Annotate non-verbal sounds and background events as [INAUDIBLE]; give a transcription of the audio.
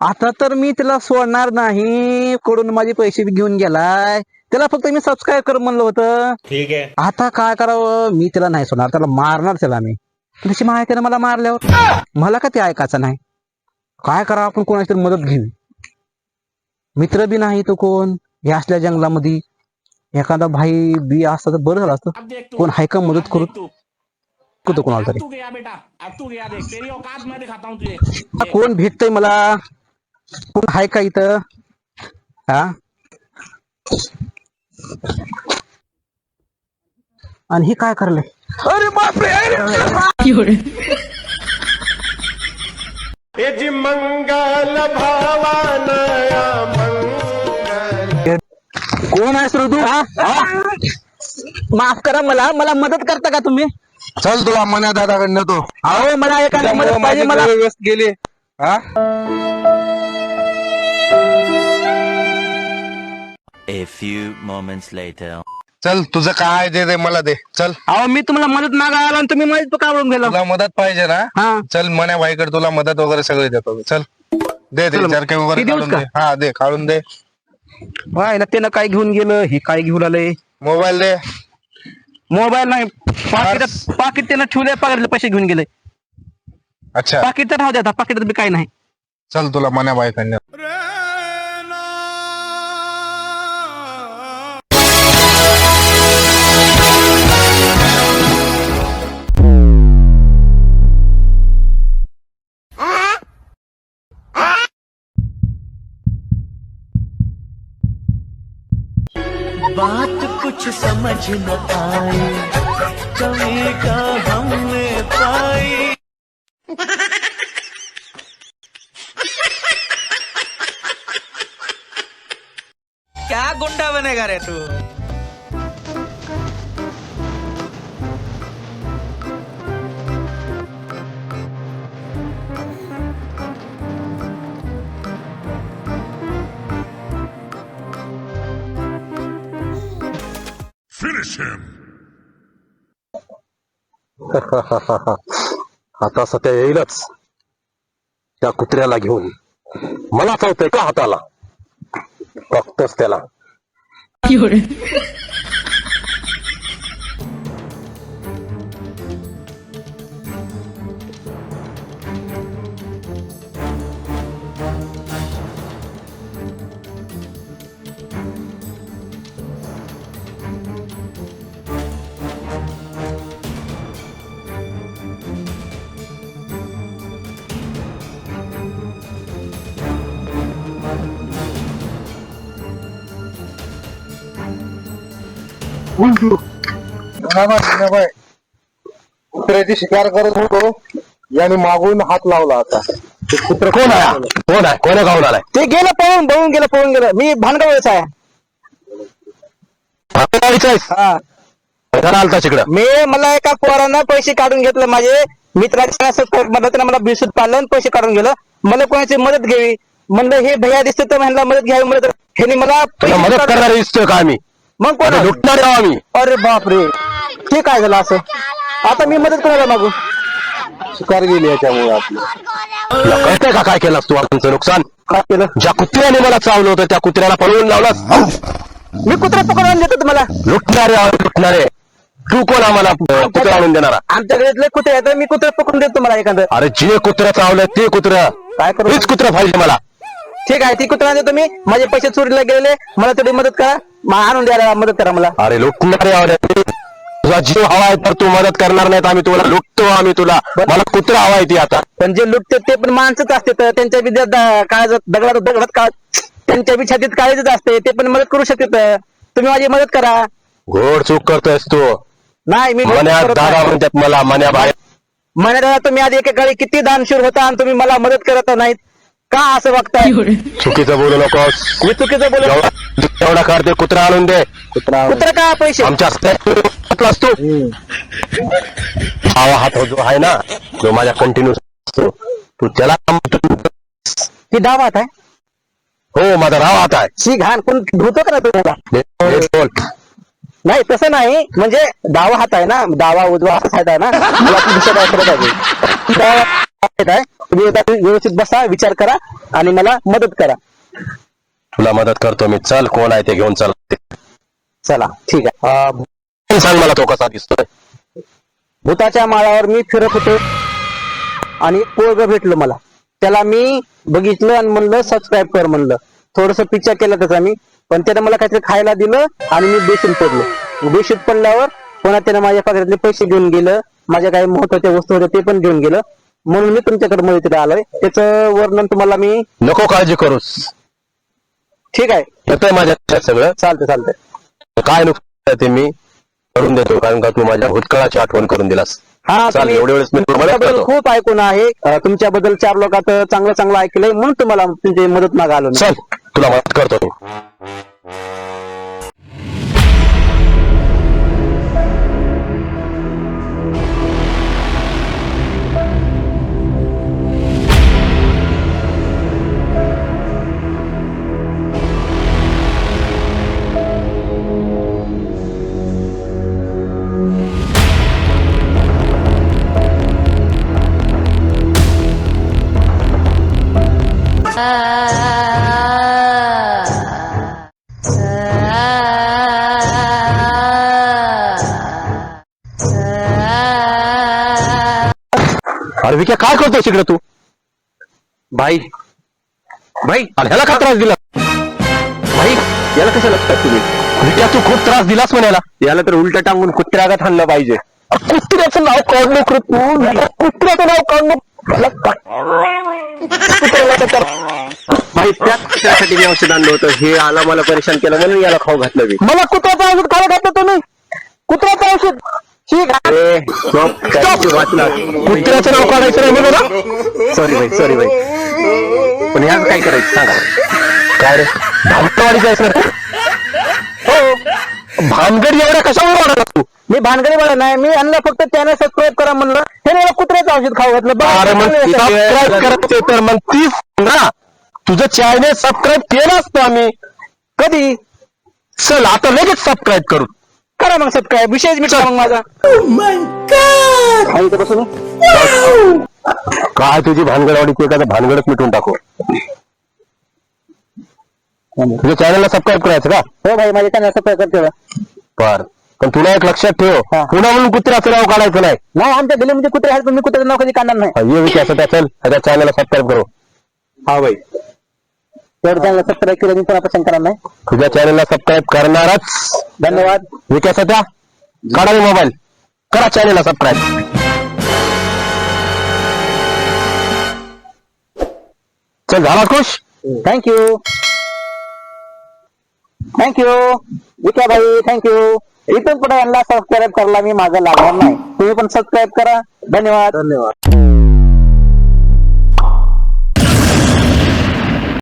आता तर मी त्याला सोडणार नाही. कडून माझे पैसे बी घेऊन गेलाय. त्याला फक्त मी सबस्क्राईब कर म्हणलं होतं. ठीक है आता काय करावं? मी त्याला नाही सोडणार. त्याला मारणार त्याला मी. त्याची माय त्यानं मला मारल्यावर. मला का ते ऐकायचं नाही? काय करावं? आपण कोणाची तरी मदत घेऊ. मित्र बी नाही तो कोण? हे असल्या जंगलामध्ये. एखादा भाई बी असता तर बरं झालं असतं. कोण हाय का मदत करू कुठं कोणाला तरी? तू गया बेटा. अब तू गया देख. तेरी औकात मैं दिखाता तुझे. कोण भेटतय मला? कोण हाय का इथं? हा? आणि हे काय करलंय अरे बापरे अरे! मंगल कोण आहेस रे तू हा? हा? माफ करा मला मला मदत करता का तुम्ही? चल तुला मन्या दादाकडनं तो. अहो मला एखादी मदत पाहिजे माझे मला गेले. हा? Few moments later. चल तुझं काय ते दे मला दे. चल. अहो मी तुम्हाला मदत मागायला आणि तुम्ही मदत काढून गेला? तुला मदत पाहिजे ना? हा. चल मन्या भाईकडे तुला मदत वगैरे सगळे देतो. चल. दे दे चल मग. चरके वगैरे हे काढून का? दे हा दे काढून दे. व्हायला त्यानं काय घेऊन गेलं हे काय घेऊन आलंय मोबाईल दे. मोबाईल नाही पाकिट पाकिट त्यानं ठेवलंय पाकिटले पैसे घेऊन गेले. अच्छा. पाकिट तर राहू द्या पाकिटात बी काही नाही. चल तुला मन्या भाईकडनं बात कुछ समझ न आए कभी का हमने पाई क्या गुंडा बनेगा रे तू [LAUGHS] आता सध्या येईलच. त्या कुत्र्याला घेऊन. मला चावतंय का हाताला? बघतोच त्याला. कुत्र्याची शिकार करत होतो याने मागून हात लावला आता. ते कुत्र कोण आहे? हा? कोण आहे? कोण्या गावून आलाय? ते गेलं पळून पळून गेलं पळून गेलं. मी भानगावच आहे. आहेस? हा. घरा आलता तिकडं? मी मला एका पोरानं पैसे काढून घेतले. माझे मित्राच्या मदतीने मला बिसूट पाडलं आणि पैसे काढून गेलं. मला कोणाची मदत घ्यावी? म्हणलं हे भैया दिसते तर म्हणला मदत घ्यावी मदत ह्याने मला तुला पैसे मदत काढून- करणारे दिसतोय का आम्ही? मग कोण अरे लुटणार आम्ही. अरे बापरे. ते काय झालं असं? आता मी मदत कोणाला मागू? शिकार गेली याच्यामुळे आपली. तुला कळतंय का काय केलास तू आमचं नुकसान? काय केलं? ज्या कुत्र्याने मला चावलं होतं त्या कुत्र्याला पळवून लावलास. मी कुत्रा पकडून देतो तुम्हाला. लुटणारे आहोत, लुटणारे. तू कोण आम्हाला कुत्रा आणून देणारा? आमच्या घरातले कुत्रे आहेत मी कुत्रा पकडून देतो तुम्हाला एखादं. अरे जे कुत्रा चावलं ते कुत्र. काय करू? हेच कुत्र पाहिजे मला. ठीक आहे ती कुत्रा देतो मी माझे पैसे चोरीला गेलेले. मला थोडी मदत करा. मग आणून द्यायला मदत करा मला. अरे लुटणारे आहोत. तुझा जीव हवा आहे तर तू मदत करणार नाही तर आम्ही तुला लुटतो आम्ही तुला. मला कुत्रा हवाय ती आता. पण जे लुटते ते पण माणसंच असते तर त्यांच्या बी द- काळजात दगडात दगडात काळ त्यांच्या बी छातीत काळजीच असते ते पण मदत करू शकते तुम्ही माझी मदत करा. घोड चूक करतोयस तू. नाही मी मन्या करत दादा नाही. म्हणतात मला मन्या बाहेर. म्हणे दादा तुम्ही आधी एकेकाळी किती दानशूर होता आणि तुम्ही मला मदत करत नाहीत. का असं वागताय चुकीचं बोलू नकोस. मी चुकीचं बोलत जेवढा जेवढा करते कुत्रा आणून दे. कुत्रा का पैसे? आमच्या असतो. हवा हात हो जो आहे ना जो माझ्या कंटिन्यू तू त्याला ही डावात आहे? हो माझा राव हात आहे. शी घाण कोण धुतो का तुम्हाला हे- हे बोल. नाही तसं नाही. म्हणजे डावा हात आहे ना डावा उजवा हात आहे ना. ती डावा माहीत आहे. तुम्ही व्यवस्थित बसा विचार करा आणि मला मदत करा. तुला मदत करतो मी. चल कोण आहे ते घेऊन चल. चला ठीक आहे. सांग मला तो कसा दिसतोय. भूताच्या माळावर मी फिरत होतो आणि पोरग भेटलं मला. त्याला मी बघितलं आणि म्हणलं सबस्क्राईब कर म्हणलं. थोडस पिक्चर केलं त्याचा मी पण त्याने मला काहीतरी खायला दिलं आणि मी बेसून पडलो. बेशूत पडल्यावर पुन्हा त्याने माझ्या पगारातले पैसे घेऊन गेलं. माझ्या काही महत्त्वाच्या वस्तू होत्या ते पण घेऊन गेलं. म्हणून मी तुमच्याकडे मदतीला आलोय. त्याचं वर्णन तुम्हाला मी नको काळजी करूस. ठीक आहे. येतंय माझ्या लक्षात सगळं. चालतंय चालतंय. काय नुकसान आहे ते मी करून देतो कारण का तू माझ्या भूतकाळाची आठवण करून दिलास. हा चाल तुम्ही- एवढ्या वेळेस मी तुला मदत तुमच्याबद्दल करतो. खूप ऐकून आहे. अं, तुमच्याबद्दल चार लोकात चांगलं चांगलं ऐकलंय म्हणून तुम्हाला तुमची मदत मागालो मी. चल तुला मदत करतो मी. अरे विक्या काय करतोय तिकडे तू? भाई भाई अरे ह्याला का त्रास दिला? भाई याला कसं लक्षात तुम्ही विक्या तू खूप त्रास दिलास म्हणाला याला. तर उलट टांगून कुत्र्यागात आणलं पाहिजे. कुत्र्याचं नाव काढ नको तू. कुत्र्याचं नाव काढ नको. भाई त्याच कुत्र्यासाठी मी औषध आणलं होतं. हे आला मला परेशान केलं म्हणून याला खाऊ घातलं मी. मला कुत्र्याचं औषध खायला घातलं तुम्ही? कुत्र्याचं औषध? अरे, वाचलं. कुत्र्याचं नाव काढायचं नाही म्हणून सॉरी भाई सॉरी भाई पण ह्याच काय करायचं? सांगा. काय रे? जायचं हो. भानगड एवढ्या कशावर वाढवला तू? मी भानगडी मला नाही. मी आणलं फक्त त्याने सबस्क्राईब करा म्हणलं. हे मला कुत्र्याचं औषध खाऊ घातलं. बघा, अरे मग चांगलं आहे. सबस्क्राईब सगळं. करायचे तर मग तीच ना तुझं चॅनल सबस्क्राईब केलं असतं आम्ही. कधी? चल आता लगेच सबस्क्राईब करू. करा मग सबस्क्राईब विषयच मिटला मग माझा. आणि बसून काय तुझी भानगडवाडी ते काय भानगडच मिटून टाकू. तुझ्या चॅनलला सबस्क्राईब करायचं का? हो भाई माझ्या चॅनल सबस्क्राईब करते. बर. पण तुला एक लक्षात ठेव. हा. पुन्हा म्हणून कुत्र्याचं नाव काढायचं नाही. नाही आमच्या गलीमध्ये कुत्रे आहेत पण मी कुत्र्याचं नाव कधी काढणार नाही. ये विचार त्या चल. त्या चॅनलला सबस्क्राईब करू. हा भाई. तेवढं चॅनल सबस्क्राईब केलं मी पण पसंत करणार नाही तुझ्या चॅनलला सबस्क्राईब करणारच. धन्यवाद. विकास त्या काढा मोबाईल करा चॅनलला सबस्क्राईब चल झाला खुश? थँक्यू थँक्यू विक्या भाई थँक्यू इथून पुढे यांना सबस्क्राईब करायला मी माझं लागणार नाही. तुम्ही पण सबस्क्राईब करा. धन्यवाद. धन्यवाद.